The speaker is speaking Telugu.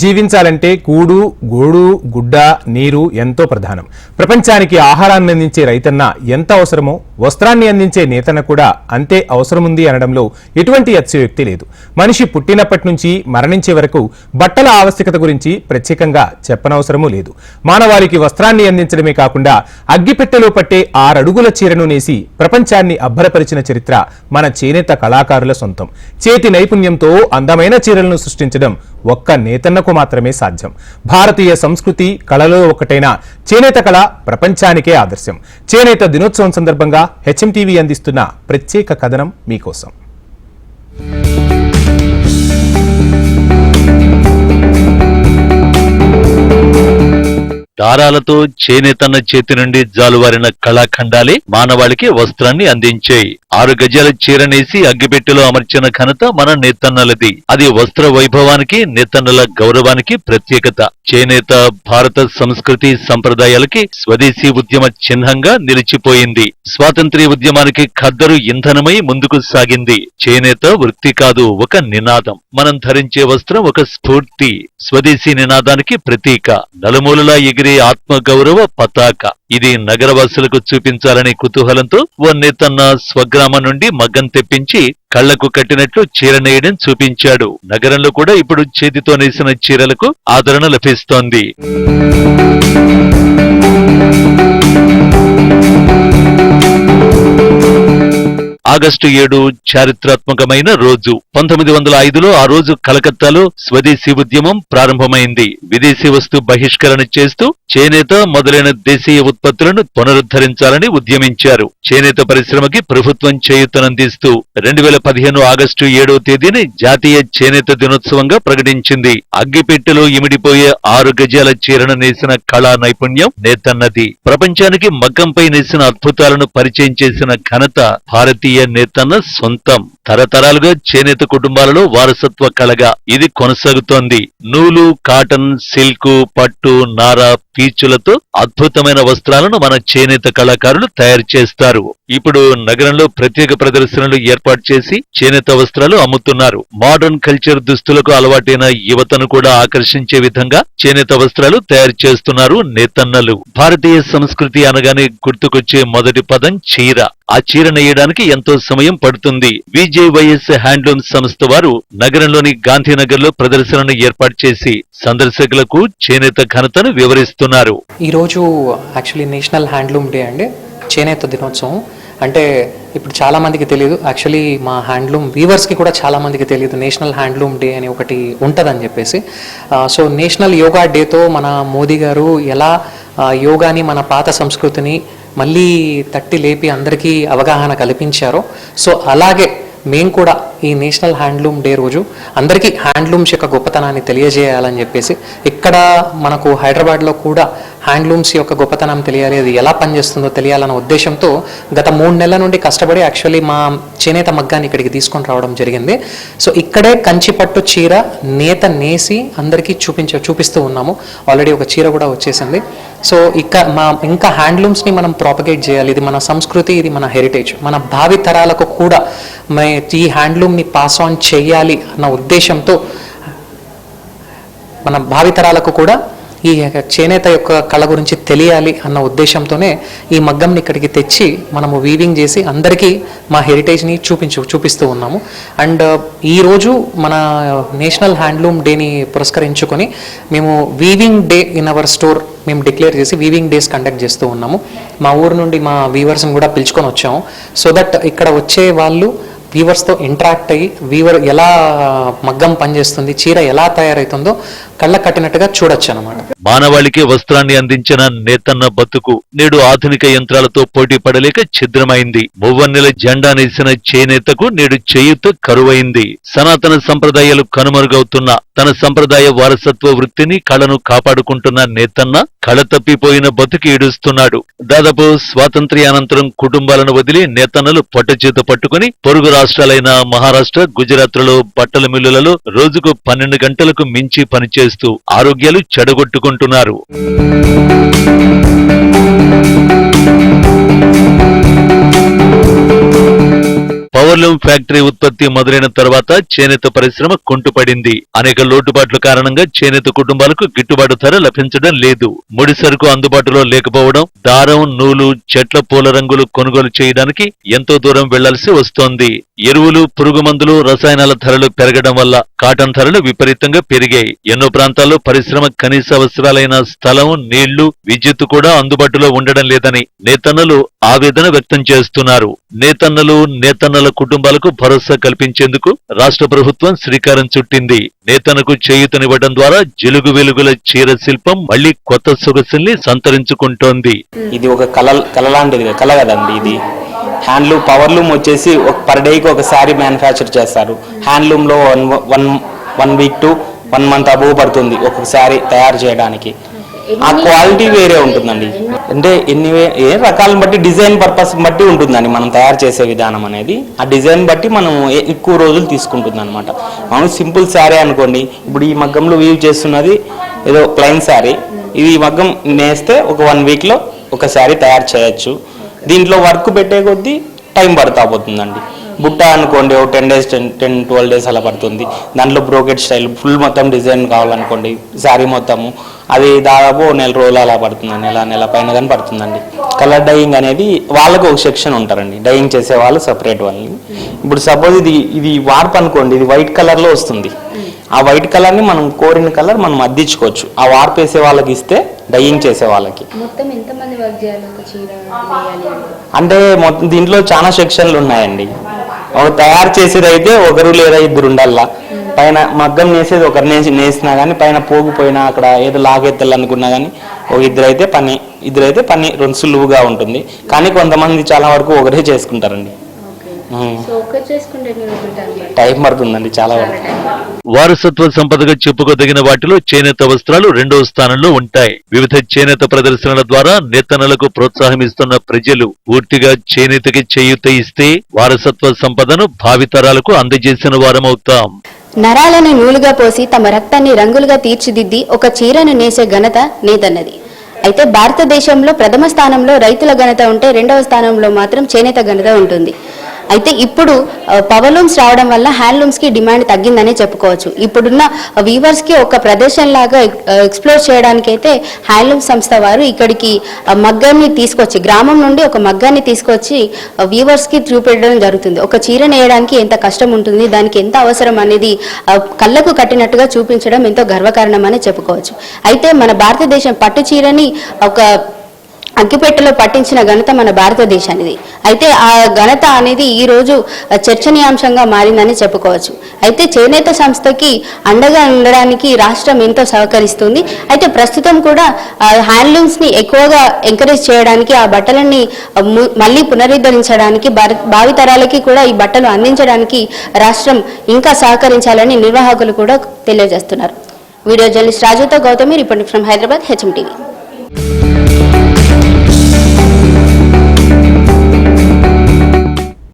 జీవించాలంటే కూడు గూడు గుడ్డ నీరు ఎంతో ప్రధానం. ప్రపంచానికి ఆహారాన్ని అందించే రైతన్న ఎంత అవసరమో వస్త్రాన్ని అందించే నేతన్న కూడా అంతే అవసరముంది అనడంలో ఎటువంటి అతిశయోక్తి లేదు. మనిషి పుట్టినప్పటి నుంచి మరణించే వరకు బట్టల ఆవశ్యకత గురించి ప్రత్యేకంగా చెప్పనవసరమూ లేదు. మానవాళికి వస్త్రాన్ని అందించడమే కాకుండా అగ్గిపెట్టెలో పట్టే ఆరడుగుల చీరను నేసి ప్రపంచాన్ని అబ్బరపరిచిన చరిత్ర మన చేనేత కళాకారుల సొంతం. చేతి నైపుణ్యంతో అందమైన చీరలను సృష్టించడం ఒక్క నేతన్నకు మాత్రమే సాధ్యం. భారతీయ సంస్కృతి కళలో ఒకటైన చేనేత కళ ప్రపంచానికే ఆదర్శం. చేనేత దినోత్సవం సందర్భంగా హెచ్ఎం టీవీ అందిస్తున్న ప్రత్యేక కథనం మీకోసం. దారాలతో చేనేతన్న చేతి నుండి జాలువారిన కళాఖండాలే మానవాళికి వస్త్రాన్ని అందించాయి. ఆరు గజాల చీరనేసి అగ్గిపెట్టెలో అమర్చిన ఘనత మన నేతన్నలది. అది వస్త్ర వైభవానికి నేతన్నల గౌరవానికి ప్రత్యేకత. చేనేత భారత సంస్కృతి సంప్రదాయాలకి స్వదేశీ ఉద్యమ చిహ్నంగా నిలిచిపోయింది. స్వాతంత్ర్య ఉద్యమానికి ఖద్దరు ఇంధనమై ముందుకు సాగింది. చేనేత వృత్తి కాదు ఒక నినాదం. మనం ధరించే వస్త్రం ఒక స్ఫూర్తి. స్వదేశీ నినాదానికి ప్రతీక. నలుమూలలా ఎగిరే ఆత్మ గౌరవ పతాక. ఇది నగరవాసులకు చూపించాలనే కుతూహలంతో ఓ నేతన్న స్వగ్రామం నుండి మగ్గం తెప్పించి కళ్ళకు కట్టినట్లు చీర నేయడం చూపించాడు. నగరంలో కూడా ఇప్పుడు చేతితో నేసిన చీరలకు ఆదరణ లభిస్తోంది. ఆగస్టు ఏడు చారిత్రాత్మకమైన రోజు. పంతొమ్మిది వందల ఐదులో ఆ రోజు కలకత్తాలో స్వదేశీ ఉద్యమం ప్రారంభమైంది. విదేశీ వస్తు బహిష్కరణ చేస్తూ చేనేత మొదలైన దేశీయ ఉత్పత్తులను పునరుద్ధరించాలని ఉద్యమించారు. చేనేత పరిశ్రమకి ప్రభుత్వం చేయూతనందిస్తూ రెండు వేల పదిహేను ఆగస్టు ఏడవ తేదీని జాతీయ చేనేత దినోత్సవంగా ప్రకటించింది. అగ్గిపెట్టెలో ఇమిడిపోయే ఆరు గజాల చీరను నేసిన కళా నైపుణ్యం నేతన్నది. ప్రపంచానికి మగ్గంపై నేసిన అద్భుతాలను పరిచయం చేసిన ఘనత భారతీయ నేతన్న సొంతం. తరతరాలుగా చేనేత కుటుంబాలలో వారసత్వ కళగా ఇది కొనసాగుతోంది. నూలు కాటన్ సిల్క్ పట్టు నార పీచులతో అద్భుతమైన వస్త్రాలను మన చేనేత కళాకారులు తయారు చేస్తారు. ఇప్పుడు నగరంలో ప్రత్యేక ప్రదర్శనలు ఏర్పాటు చేసి చేనేత వస్త్రాలు అమ్ముతున్నారు. మోడర్న్ కల్చర్ దుస్తులకు అలవాటైన యువతను కూడా ఆకర్షించే విధంగా చేనేత వస్త్రాలు తయారు చేస్తున్నారు నేతన్నలు. భారతీయ సంస్కృతి అనగానే గుర్తుకొచ్చే మొదటి పదం చీర. ఆ చీర నేయడానికి ఎంతో సమయం పడుతుంది. విజేవైఎస్ హ్యాండ్లూమ్ సంస్థ వారు నగరంలోని గాంధీనగర్లో ప్రదర్శనను ఏర్పాటు చేసి సందర్శకులకు చేనేత ఘనతను వివరిస్తున్నారు. ఈరోజు యాక్చువల్లీ నేషనల్ హ్యాండ్లూమ్ డే అండి. చేనేత దినోత్సవం. అంటే ఇప్పుడు చాలా మందికి తెలియదు యాక్చువల్లీ మా హ్యాండ్లూమ్ వీవర్స్కి కూడా చాలా మందికి తెలియదు నేషనల్ హ్యాండ్లూమ్ డే అని ఒకటి ఉంటుందని చెప్పేసి. సో నేషనల్ యోగా డేతో మన మోదీ గారు ఎలా యోగాని మన పాత సంస్కృతిని మళ్ళీ తట్టి లేపి అందరికీ అవగాహన కల్పించారో. సో అలాగే మేము కూడా ఈ నేషనల్ హ్యాండ్లూమ్ డే రోజు అందరికీ హ్యాండ్లూమ్స్ యొక్క గొప్పతనాన్ని తెలియజేయాలని చెప్పేసి ఇక్కడ మనకు హైదరాబాద్లో కూడా హ్యాండ్లూమ్స్ యొక్క గొప్పతనం తెలియాలి అది ఎలా పనిచేస్తుందో తెలియాలన్న ఉద్దేశంతో గత మూడు నెలల నుండి కష్టపడి యాక్చువల్లీ మా చేనేత మగ్గాన్ని ఇక్కడికి తీసుకొని రావడం జరిగింది. సో ఇక్కడే కంచిపట్టు చీర నేత నేసి అందరికీ చూపించ చూపిస్తూ ఉన్నాము. ఆల్రెడీ ఒక చీర కూడా వచ్చేసింది. సో ఇక మా ఇంకా హ్యాండ్లూమ్స్ని మనం ప్రాపగేట్ చేయాలి. ఇది మన సంస్కృతి ఇది మన హెరిటేజ్ మన భావి తరాలకు కూడా మే ఈ హ్యాండ్లూమ్ని పాస్ ఆన్ చేయాలి అన్న ఉద్దేశంతో మన భావితరాలకు కూడా ఈ చేనేత యొక్క కళ గురించి తెలియాలి అన్న ఉద్దేశంతోనే ఈ మగ్గంని ఇక్కడికి తెచ్చి మనము వీవింగ్ చేసి అందరికీ మా హెరిటేజ్ని చూపించు చూపిస్తూ ఉన్నాము. అండ్ ఈరోజు మన నేషనల్ హ్యాండ్లూమ్ డేని పురస్కరించుకొని మేము weaving day in our store మేము డిక్లేర్ చేసి వీవింగ్ డేస్ కండక్ట్ చేస్తూ ఉన్నాము. మా ఊరు నుండి మా వీవర్స్ని కూడా పిలుచుకొని వచ్చాము. సో దట్ ఇక్కడ వచ్చే వాళ్ళు వీవర్స్తో ఇంటరాక్ట్ అయ్యి వీవర్ ఎలా మగ్గం పనిచేస్తుంది చీర ఎలా తయారవుతుందో కళ్ళ కట్టినట్టుగా చూడొచ్చు అనమాట మానవాళికి వస్త్రాన్ని అందించిన నేతన్న బతుకు నేడు ఆధునిక యంత్రాలతో పోటీ పడలేక ఛిద్రమైంది. మువ్వన్నెల జెండా నేసిన చేనేతకు నేడు చేయూత కరువైంది. సనాతన సంప్రదాయాలు కనుమరుగవుతున్న తన సంప్రదాయ వారసత్వ వృత్తిని కళను కాపాడుకుంటున్న నేతన్న కళతప్పిపోయిన బతుకి బతుకు ఈడుస్తున్నాడు దాదాపు స్వాతంత్ర్యానంతరం కుటుంబాలను వదిలి నేతన్నలు పట్టుచేత పట్టుకుని పొరుగు రాష్ట్రాలైన మహారాష్ట్ర గుజరాత్లలో బట్టల మిల్లులలో రోజుకు పన్నెండు గంటలకు మించి పనిచేస్తూ ఆరోగ్యాలు చెడగొట్టుకుంటున్నారు. పవర్లూమ్ ఫ్యాక్టరీ ఉత్పత్తి మొదలైన తర్వాత చేనేత పరిశ్రమ కుంటుపడింది. అనేక లోటుపాట్ల కారణంగా చేనేత కుటుంబాలకు గిట్టుబాటు ధర లభించడం లేదు. ముడి సరుకు అందుబాటులో లేకపోవడం దారం నూలు చెట్ల పూల రంగులు కొనుగోలు చేయడానికి ఎంతో దూరం వెళ్ళాల్సి వస్తోంది. ఎరువులు పురుగు మందులు రసాయనాల ధరలు పెరగడం వల్ల కాటన్ ధరలు విపరీతంగా పెరిగాయి. ఎన్నో ప్రాంతాల్లో పరిశ్రమ కనీస అవసరాలైన స్థలం నీళ్ళు విద్యుత్ కూడా అందుబాటులో ఉండడం లేదని నేతన్నలు ఆవేదన వ్యక్తం చేస్తున్నారు. నేతన్నలు నేతన్నల కుటుంబాలకు భరోసా కల్పించేందుకు రాష్ట్ర ప్రభుత్వం శ్రీకారం చుట్టింది. నేతనకు చేయూతనివ్వడం ద్వారా జిలుగు వెలుగుల చీర శిల్పం మళ్ళీ కొత్త సొగసుల్ని సంతరించుకుంటోంది. ఇది ఒక కళ కళ లాంటిది కళ కదండి ఇది. హ్యాండ్లూమ్ పవర్లూమ్ వచ్చేసి ఒక పర్ డేకి ఒక శారీ మ్యానుఫ్యాక్చర్ చేస్తారు. హ్యాండ్లూమ్లో one one one week to one month above పడుతుంది ఒక శారీ తయారు చేయడానికి. ఆ క్వాలిటీ వేరే ఉంటుందండి. అంటే ఎన్ని ఏ రకాలను బట్టి డిజైన్ పర్పస్ బట్టి ఉంటుందండి మనం తయారు చేసే విధానం అనేది. ఆ డిజైన్ బట్టి మనం ఎక్కువ రోజులు తీసుకుంటుంది అనమాట మనం సింపుల్ శారీ అనుకోండి ఇప్పుడు ఈ మగ్గంలో వీవ్ చేస్తున్నది ఏదో ప్లెయిన్ శారీ. ఇది ఈ మగ్గం నేస్తే ఒక వన్ వీక్లో ఒక శారీ తయారు చేయొచ్చు. దీంట్లో వర్క్ పెట్టే కొద్దీ టైం పడతా పోతుందండి. బుట్ట అనుకోండి ఒక ten days ten ten twelve days అలా పడుతుంది. దాంట్లో బ్రోకెట్ స్టైల్ ఫుల్ మొత్తం డిజైన్ కావాలనుకోండి శారీ మొత్తము. అది దాదాపు నెల రోజులు అలా పడుతుంది నెల నెల పైన కానీ పడుతుందండి. కలర్ డైయింగ్ అనేది వాళ్ళకు ఒక సెక్షన్ ఉంటారండి. డైయింగ్ చేసే వాళ్ళు సపరేట్ వాళ్ళని. ఇప్పుడు సపోజ్ ఇది ఇది వార్ప్ అనుకోండి ఇది వైట్ కలర్లో వస్తుంది. ఆ వైట్ కలర్ని మనం కోరిన కలర్ మనం అద్దించుకోవచ్చు. ఆ వార్ప్ వేసే వాళ్ళకి ఇస్తే డైయింగ్ చేసే వాళ్ళకి. అంటే మొత్తం దీంట్లో చాలా సెక్షన్లు ఉన్నాయండి. ఒక తయారు చేసేది అయితే ఒకరు లేదా ఇద్దరు ఉండాలా? పైన మగ్గం నేసేది ఒకరు నేసి నేసినా కానీ పైన పోగిపోయినా అక్కడ ఏదో లాగెత్తాలి అనుకున్నా కానీ ఒక ఇద్దరు అయితే పని ఇద్దరు అయితే పని రెండు సులువుగా ఉంటుంది. కానీ కొంతమంది చాలా వరకు ఒకరే చేసుకుంటారండి. టైం పడుతుంది? టైం పడుతుందండి చాలా వరకు. వారసత్వ సంపదగా చెప్పుకోదగిన వాటిలో చేనేత వస్త్రాలు రెండవ స్థానంలో ఉంటాయి. వివిధ చేనేత ప్రదర్శనల ద్వారా నేతనలకు ప్రోత్సాహమిస్తున్న ప్రజలు పూర్తిగా చేనేతకి చేయూత ఇస్తే వారసత్వ సంపదను భావితరాలకు అందజేసిన వారమవుతాం. నరాలను నూలుగా పోసి తమ రక్తాన్ని రంగులుగా తీర్చిదిద్ది ఒక చీరను నేసే ఘనత నేతన్నది అయితే భారతదేశంలో ప్రథమ స్థానంలో రైతుల ఘనత ఉంటే రెండవ స్థానంలో మాత్రం చేనేత ఘనత ఉంటుంది. అయితే ఇప్పుడు పవర్ లూమ్స్ రావడం వల్ల హ్యాండ్లూమ్స్కి డిమాండ్ తగ్గిందనే చెప్పుకోవచ్చు. ఇప్పుడున్న వీవర్స్కి ఒక ప్రదేశం లాగా ఎక్స్ప్లోర్ చేయడానికైతే హ్యాండ్లూమ్ సంస్థ వారు ఇక్కడికి మగ్గాన్ని తీసుకొచ్చి గ్రామం నుండి ఒక మగ్గాన్ని తీసుకొచ్చి ఆ, వీవర్స్కి చూపెట్టడం జరుగుతుంది. ఒక చీర నేయడానికి ఎంత కష్టం ఉంటుంది దానికి ఎంత అవసరం అనేది కళ్ళకు కట్టినట్టుగా చూపించడం ఎంతో గర్వకారణం అని చెప్పుకోవచ్చు. అయితే మన భారతదేశం పట్టు చీరని ఒక అగ్గిపెట్టెలో పట్టించిన ఘనత మన భారతదేశానిది. అయితే ఆ ఘనత అనేది ఈ రోజు చర్చనీయాంశంగా మారిందని చెప్పుకోవచ్చు. అయితే చేనేత సంస్థకి అండగా ఉండడానికి రాష్ట్రం ఎంతో సహకరిస్తుంది. అయితే ప్రస్తుతం కూడా హ్యాండ్లూమ్స్ని ఎక్కువగా ఎంకరేజ్ చేయడానికి ఆ బట్టలని మళ్ళీ పునరుద్ధరించడానికి భావితరాలకి కూడా ఈ బట్టలు అందించడానికి రాష్ట్రం ఇంకా సహకరించాలని నిర్వాహకులు కూడా తెలియజేస్తున్నారు. వీడియో జర్నలిస్ట్ రాజుతో Gautami reporting from Hyderabad HM TV.